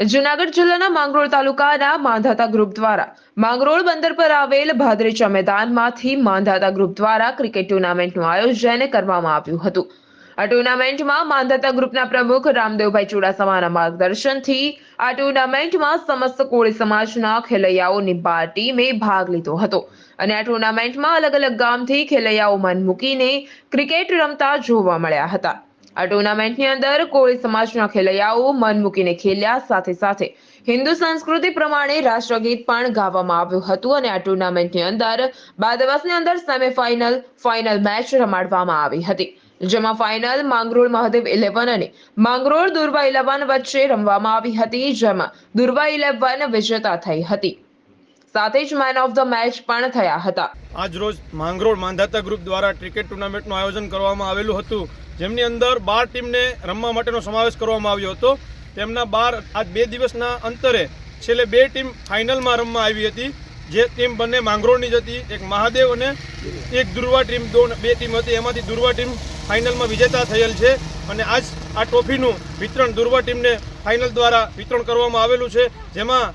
જુનાગઢ જિલ્લાના માંગરોળ તાલુકાના માંધાતા ગ્રુપ દ્વારા માંગરોળ બંદર પર આવેલ ભાદરેચા મેદાનમાંથી માંધાતા ગ્રુપ દ્વારા ક્રિકેટ ટુર્નામેન્ટનું આયોજન કરવામાં આવ્યું હતું. આ ટુર્નામેન્ટમાં માંધાતા ગ્રુપના પ્રમુખ રામદેવભાઈ ચુડાસમાના માર્ગદર્શનથી આ ટુર્નામેન્ટમાં સમસ્ત કોળી સમાજના ખેલૈયાઓની બાર ટીમે ભાગ લીધો હતો અને આ ટુર્નામેન્ટમાં અલગ અલગ ગામથી ખેલૈયાઓ મન મૂકીને ક્રિકેટ રમતા જોવા મળ્યા હતા. આ ટુર્નામેન્ટની અંદર કોળી સમાજના ખેલૈયાઓ મન મૂકીને ખેલ્યા. સાથે સાથે હિન્દુ સંસ્કૃતિ પ્રમાણે રાષ્ટ્રગીત પણ ગાવામાં આવ્યું હતું અને આ ટુર્નામેન્ટની અંદર બે દિવસની અંદર સેમીફાઇનલ, ફાઇનલ મેચ રમાડવામાં આવી હતી. જેમાં ફાઇનલ માંગરોળ મહાદેવ ઇલેવન અને માંગરોળ દુર્વા ઇલેવન વચ્ચે રમવામાં આવી હતી, જેમાં દુર્વા ઇલેવન વિજેતા થઈ હતી. સાથે જ મેન ઓફ ધ મેચ પણ થયા હતા. આજ રોજ માંગરોળ માંધાતા ગ્રુપ દ્વારા ક્રિકેટ ટુર્નામેન્ટનું આયોજન કરવામાં આવેલું હતું. જેમની અંદર બાર ટીમને રમવા માટેનો સમાવેશ કરવામાં આવ્યો હતો. તેમના બાર આજ બે દિવસના અંતરે છેલ્લે બે ટીમ ફાઇનલમાં રમવા આવી હતી. જે ટીમ બંને માંગરોળની જ હતી. એક મહાદેવ અને એક દુર્વા ટીમ બે ટીમ હતી. એમાંથી દુર્વા ટીમ ફાઇનલમાં વિજેતા થયેલ છે અને આજ આ ટ્રોફીનું વિતરણ દુર્વા ટીમને ફાઇનલ દ્વારા વિતરણ કરવામાં આવેલું છે. જેમાં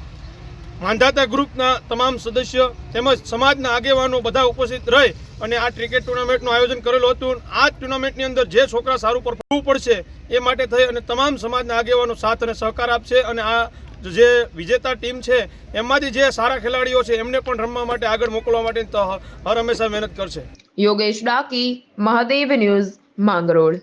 માંધાતા ગ્રુપના તમામ સદસ્ય તેમજ સમાજના આગેવાનો બધા ઉપસ્થિત રહી અને આ ક્રિકેટ ટુર્નામેન્ટનું આયોજન કરેલું હતું. આ જ ટુર્નામેન્ટની અંદર જે છોકરા સારું પરફોર્મ પડશે એ માટે થઈ અને તમામ સમાજના આગેવાનો સાથ અને સહકાર આપશે અને આ જે વિજેતા ટીમ છે એમાંથી જે સારા ખેલાડીઓ છે એમને પણ રમવા માટે આગળ મોકલવા માટે હર હંમેશા મહેનત કરશે. યોગેશ ડાકી, મહાદેવ ન્યૂઝ માંગરોળ.